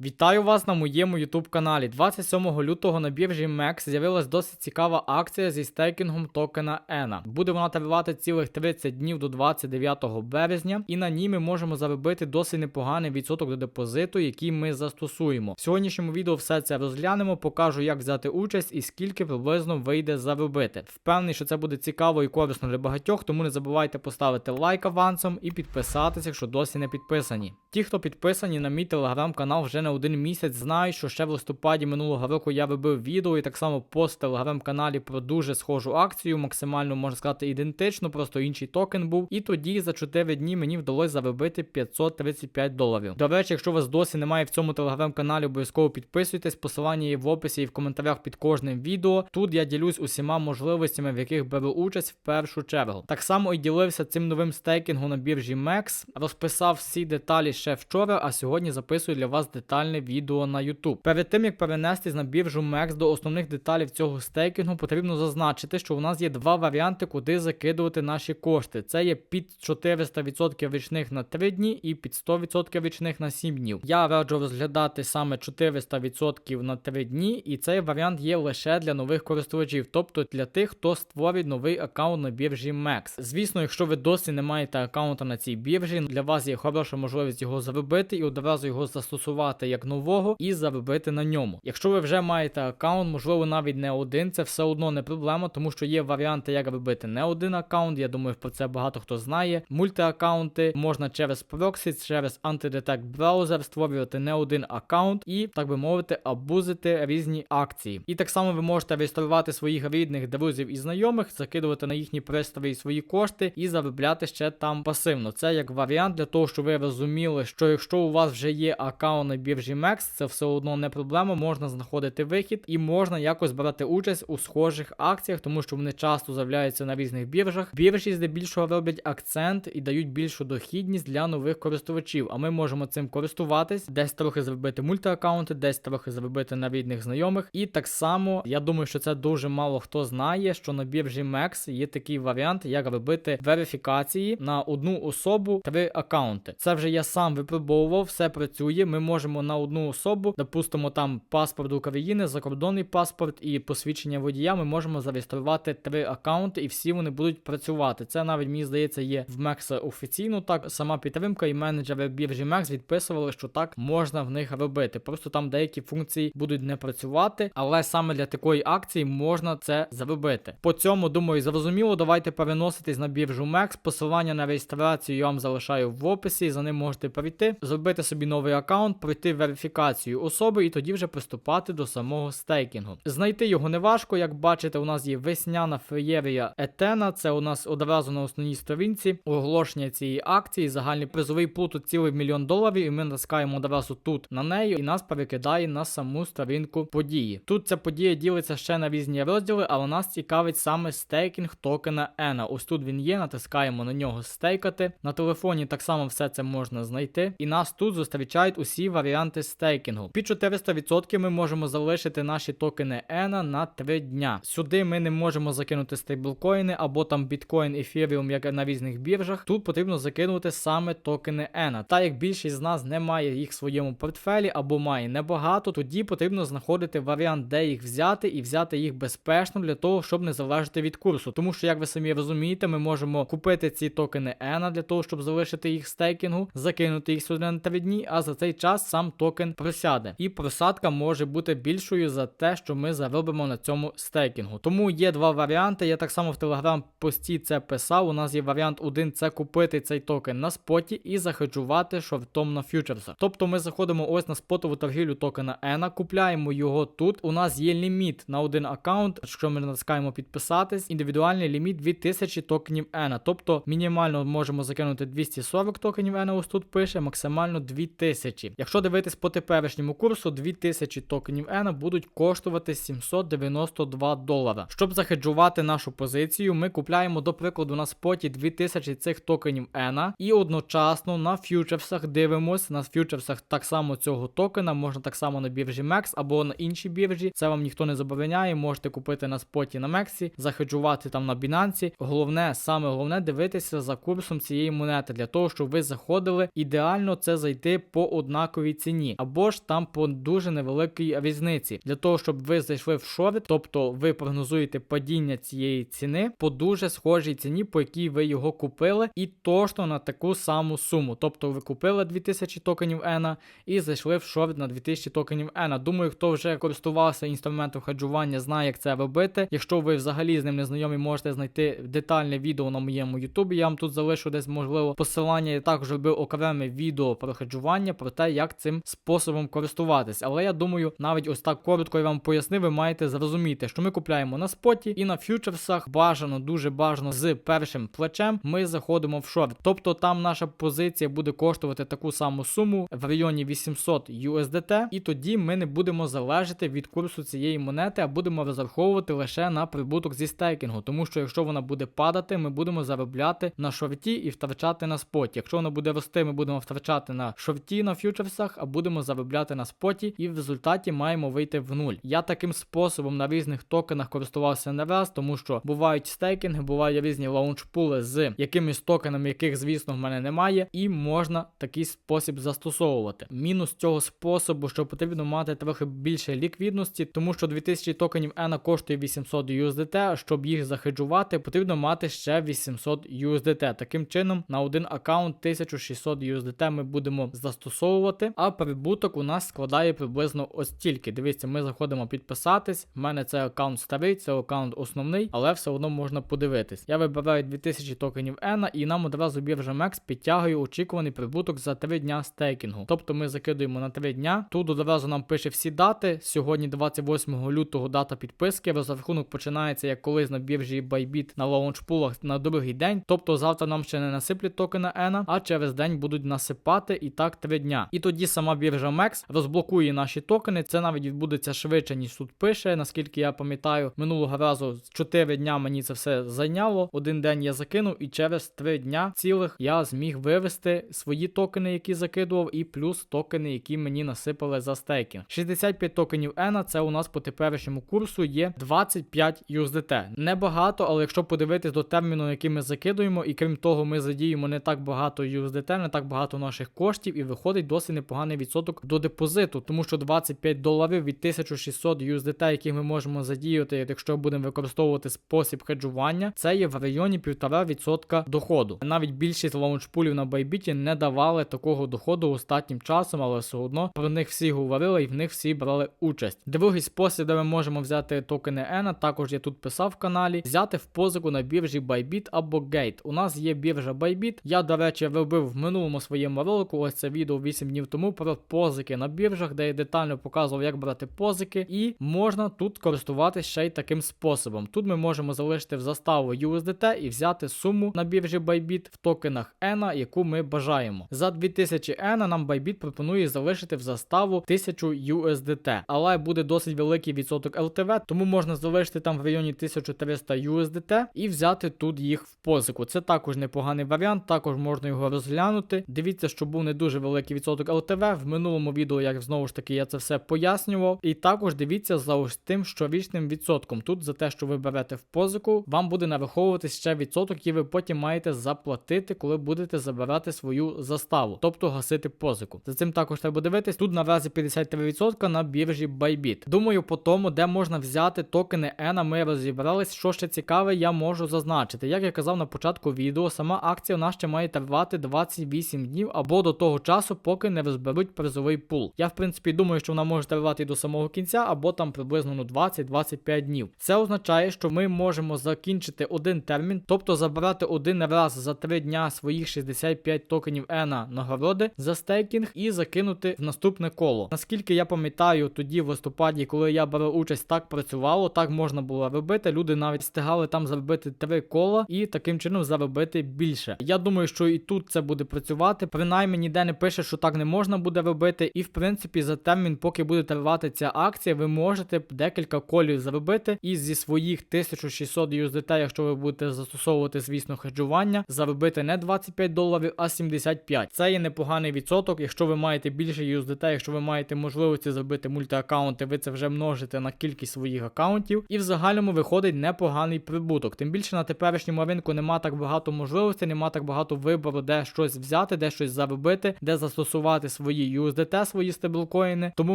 Вітаю вас на моєму YouTube каналі. 27 лютого на біржі MEX з'явилась досить цікава акція зі стейкінгом токена ENA. Буде вона тривати цілих 30 днів до 29 березня, і на ній ми можемо заробити досить непоганий відсоток до депозиту, який ми застосуємо. В сьогоднішньому відео все це розглянемо, покажу, як взяти участь і скільки приблизно вийде заробити. Впевнений, що це буде цікаво і корисно для багатьох, тому не забувайте поставити лайк авансом і підписатися, якщо досі не підписані. Ті, хто підписані на мій телеграм-канал вже не один місяць, знають, що ще в листопаді минулого року я робив відео і так само пост в телеграм-каналі про дуже схожу акцію, максимально можна сказати ідентично, просто інший токен був. І тоді за 4 дні мені вдалося заробити 535 доларів. До речі, якщо вас досі немає в цьому телеграм-каналі, обов'язково підписуйтесь. Посилання є в описі і в коментарях під кожним відео. Тут я ділюсь усіма можливостями, в яких беру участь в першу чергу. Так само і ділився цим новим стейкінгом на біржі MEX, розписав всі деталі ще вчора, а сьогодні записую для вас детальне відео на YouTube. Перед тим як перенестись на біржу MEX до основних деталей цього стейкінгу, потрібно зазначити, що у нас є два варіанти, куди закидувати наші кошти. Це є під 400% річних на 3 дні і під 100% річних на 7 днів. Я раджу розглядати саме 400% на 3 дні, і цей варіант є лише для нових користувачів, тобто для тих, хто створить новий аккаунт на біржі MEX. Звісно, якщо ви досі не маєте аккаунта на цій біржі, для вас є хороша можливість його заробити і одразу його застосувати як нового і заробити на ньому. Якщо ви вже маєте аккаунт, можливо, навіть не один, це все одно не проблема, тому що є варіанти, як робити не один аккаунт. Я думаю, про це багато хто знає. Мультиаккаунти можна через проксі, через антидетект браузер створювати не один аккаунт і, так би мовити, абузити різні акції. І так само ви можете реєструвати своїх рідних, друзів і знайомих, закидувати на їхні пристрої свої кошти і заробляти ще там пасивно. Це як варіант для того, щоб ви розуміли, що якщо у вас вже є аккаунт на MEX, це все одно не проблема, можна знаходити вихід і можна якось брати участь у схожих акціях, тому що вони часто з'являються на різних біржах. Біржі здебільшого роблять акцент і дають більшу дохідність для нових користувачів. А ми можемо цим користуватись, десь трохи зробити мультиаккаунти, десь трохи зробити на рідних знайомих. І так само я думаю, що це дуже мало хто знає, що на біржі MEX є такий варіант, як робити верифікації на одну особу три аккаунти. Це вже я сам випробовував, все працює. Ми можемо на одну особу, допустимо, там паспорт України, закордонний паспорт і посвідчення водія. Ми можемо зареєструвати три аккаунти, і всі вони будуть працювати. Це навіть мені здається є в MEX офіційно. Так сама підтримка і менеджери біржі MEX відписували, що так можна в них робити. Просто там деякі функції будуть не працювати, але саме для такої акції можна це зробити. По цьому думаю, зрозуміло. Давайте переноситись на біржу MEX. Посилання на реєстрацію я вам залишаю в описі. За ним можете перейти, зробити собі новий аккаунт, пройти верифікацію особи і тоді вже приступати до самого стейкінгу. Знайти його не важко, як бачите, у нас є весняна феєрія Етена. Це у нас одразу на основній сторінці оголошення цієї акції. Загальний призовий пул тут цілий мільйон доларів, і ми натискаємо одразу тут на неї, і нас перекидає на саму сторінку події. Тут ця подія ділиться ще на різні розділи, але нас цікавить саме стейкінг токена ENA. Ось тут він є, натискаємо на нього стейкати. На телефоні так само все це можна знайти. І нас тут зустрічають усі варіанти стейкінгу. Під 400% ми можемо залишити наші токени ENA на 3 дня. Сюди ми не можемо закинути стейблкоїни або там біткоін, ефіріум, як на різних біржах. Тут потрібно закинути саме токени ENA. Та як більшість з нас не має їх в своєму портфелі або має небагато, тоді потрібно знаходити варіант, де їх взяти, і взяти їх безпечно для того, щоб не залежати від курсу. Тому що, як ви самі розумієте, ми можемо купити ці токени ENA для того, щоб залишити їх стейкінгу, закинути їх сюди на 3 дні, а за цей час сам токен просяде. І просадка може бути більшою за те, що ми заробимо на цьому стейкінгу. Тому є два варіанти. Я так само в телеграм пості це писав. У нас є варіант один це купити цей токен на споті і захеджувати шортом на фьючерсах. Тобто ми заходимо ось на спотову торгівлю токена ENA, купляємо його тут. У нас є ліміт на один аккаунт. Якщо ми натискаємо підписатись, індивідуальний ліміт 2000 токенів ENA. Тобто мінімально можемо закинути 240 токенів ENA, ось тут пише, максимально 2000. Якщо дивитись по теперішньому курсу, 2000 токенів ENA будуть коштувати 792 долара. Щоб захеджувати нашу позицію, ми купляємо, до прикладу, на споті 2000 цих токенів ENA і одночасно на фьючерсах дивимось. На фьючерсах так само цього токена, можна так само на біржі MEX або на іншій біржі. Це вам ніхто не забороняє. Можете купити на споті на Мексі, захеджувати там на Binance. Головне, саме головне дивитися за курсом цієї монети для того, щоб ви заходили. Ідеально це зайти по однаковій ціні. Ціні, або ж там по дуже невеликій різниці. Для того, щоб ви зайшли в шорт, тобто ви прогнозуєте падіння цієї ціни по дуже схожій ціні, по якій ви його купили, і точно на таку саму суму. Тобто ви купили 2000 токенів ENA і зайшли в шорт на 2000 токенів ENA. Думаю, хто вже користувався інструментом хеджування, знає, як це робити. Якщо ви взагалі з ним не знайомі, можете знайти детальне відео на моєму ютубі. Я вам тут залишу десь можливо посилання. Я також робив окреме відео про хеджування, про те, як цим способом користуватись. Але я думаю, навіть ось так коротко я вам пояснив, ви маєте зрозуміти, що ми купляємо на споті і на фьючерсах бажано, дуже бажано з першим плечем. Ми заходимо в шорт. Тобто там наша позиція буде коштувати таку саму суму в районі 800 USDT, і тоді ми не будемо залежати від курсу цієї монети, а будемо розраховувати лише на прибуток зі стейкінгу. Тому що якщо вона буде падати, ми будемо заробляти на шорті і втрачати на споті. Якщо вона буде рости, ми будемо втрачати на шорті на фьючерсах, будемо заробляти на споті, і в результаті маємо вийти в нуль. Я таким способом на різних токенах користувався не раз, тому що бувають стейкінги, бувають різні лаунчпули з якимись токенами, яких, звісно, в мене немає, і можна такий спосіб застосовувати. Мінус цього способу, що потрібно мати трохи більше ліквідності, тому що 2000 токенів ENA коштує 800 USDT, щоб їх захеджувати, потрібно мати ще 800 USDT. Таким чином, на один аккаунт 1600 USDT ми будемо застосовувати, а прибуток у нас складає приблизно ось стільки. Дивіться, ми заходимо підписатись. У мене це аккаунт старий, це аккаунт основний, але все одно можна подивитись. Я вибираю 2000 токенів ENA і нам одразу біржа MEX підтягує очікуваний прибуток за 3 дня стейкінгу. Тобто ми закидуємо на 3 дня. Тут одразу нам пише всі дати. Сьогодні, 28 лютого, дата підписки. Розрахунок починається як колись на біржі Bybit на лаунчпулах на другий день. Тобто завтра нам ще не насиплять токена ENA, а через день будуть насипати і так 3 дня. І тоді сама біржа MEX розблокує наші токени. Це навіть відбудеться швидше, ніж тут пише. Наскільки я пам'ятаю, минулого разу 4 дня мені це все зайняло. Один день я закинув, і через 3 дня цілих я зміг вивести свої токени, які закидував, і плюс токени, які мені насипали за стейкінг. 65 токенів ENA, це у нас по теперішньому курсу є 25 USDT. Небагато, але якщо подивитись до терміну, який ми закидуємо, і крім того, ми задіємо не так багато USDT, не так багато наших коштів, і виходить досить непоганий відсоток до депозиту, тому що 25 доларів від 1600 USDT, які ми можемо задіяти, якщо будемо використовувати спосіб хеджування, це є в районі 1,5% доходу. Навіть більшість лаунчпулів на Bybit не давали такого доходу останнім часом, але все одно про них всі говорили і в них всі брали участь. Другий спосіб, де ми можемо взяти токени ENA, також я тут писав в каналі, взяти в позику на біржі Bybit або Gate. У нас є біржа Bybit. Я, до речі, робив в минулому своєму ролику. Ось це відео 8 днів тому про позики на біржах, де я детально показував, як брати позики, і можна тут користуватися ще й таким способом. Тут ми можемо залишити в заставу USDT і взяти суму на біржі Bybit в токенах ENA, яку ми бажаємо. За 2000 ENA нам Bybit пропонує залишити в заставу 1000 USDT, але буде досить великий відсоток LTV, тому можна залишити там в районі 1300 USDT і взяти тут їх в позику. Це також непоганий варіант, також можна його розглянути. Дивіться, що був не дуже великий відсоток LTV. В минулому відео, як знову ж таки, я це все пояснював. І також дивіться за ось тим щорічним відсотком. Тут за те, що ви берете в позику, вам буде нараховуватись ще відсоток, який ви потім маєте заплатити, коли будете забирати свою заставу, тобто гасити позику. За цим також треба дивитись. Тут наразі 53% на біржі Bybit. Думаю, по тому, де можна взяти токени ENA, ми розібрались. Що ще цікаве, я можу зазначити. Як я казав на початку відео, сама акція нас ще має тривати 28 днів або до того часу, поки не розберуть призовий пул. Я в принципі думаю, що вона може тривати до самого кінця, або там приблизно ну 20-25 днів. Це означає, що ми можемо закінчити один термін, тобто забрати один раз за 3 дня своїх 65 токенів ENA нагороди за стейкінг і закинути в наступне коло. Наскільки я пам'ятаю, тоді в листопаді, коли я брав участь, так працювало, так можна було робити. Люди навіть встигали там заробити 3 кола і таким чином заробити більше. Я думаю, що і тут це буде працювати. Принаймні ніде не пише, що так не можна буде робити. І в принципі, за термін, поки буде тривати ця акція, ви можете декілька колів заробити і зі своїх 1600 USDT, якщо ви будете застосовувати, звісно, хеджування, заробити не 25 доларів, а 75. Це є непоганий відсоток. Якщо ви маєте більше USDT, якщо ви маєте можливості зробити мультиаккаунти, ви це вже множите на кількість своїх аккаунтів, і в загальному виходить непоганий прибуток. Тим більше на теперішньому ринку нема так багато можливостей, нема так багато вибору, де щось взяти, де щось заробити, де застосувати свої свої USDT, свої стейблкоїни. Тому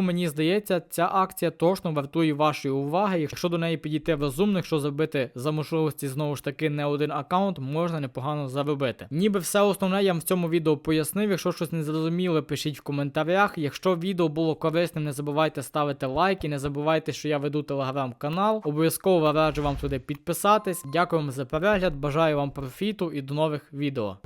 мені здається, ця акція точно вартує вашої уваги. Якщо до неї підійти розумно, якщо забити за можливості знову ж таки не один аккаунт, можна непогано заробити. Ніби все основне я вам в цьому відео пояснив. Якщо щось не зрозуміло, пишіть в коментарях. Якщо відео було корисним, не забувайте ставити лайки, не забувайте, що я веду телеграм-канал. Обов'язково раджу вам туди підписатись. Дякую вам за перегляд, бажаю вам профіту і до нових відео.